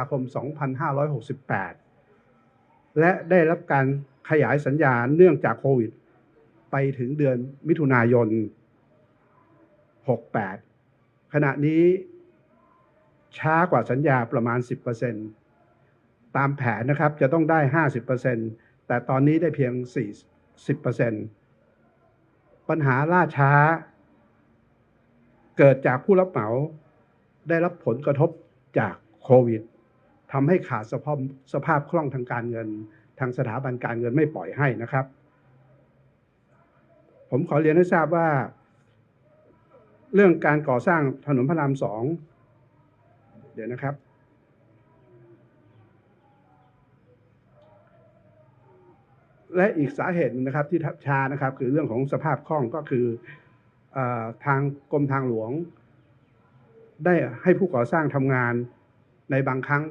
าคม 2568 และได้รับการขยายสัญญาเนื่องจากโควิด ไปถึงเดือนมิถุนายน 68 ขณะนี้ช้ากว่าสัญญาประมาณ 10%ตามแผนนะครับจะต้องได้ 50%แต่ตอนนี้ได้เพียง 40%ปัญหาล่าช้า เกิดจากผู้รับเหมาได้รับผลกระทบจากโควิด ทำให้ขาดสภาพสภาพคล่องทางการเงิน ทางสถาบันการเงินไม่ปล่อยให้นะครับ ผมขอเรียนให้ทราบว่า เรื่องการก่อสร้างถนนพระรามสองเดี๋ยวนะครับ และอีกสาเหตุนึงนะครับที่ช้านะครับ คือเรื่องของสภาพคล่องก็คืออทางกรมทางหลวง ได้ให้ผู้ก่อสร้างทำงานในบางครั้ง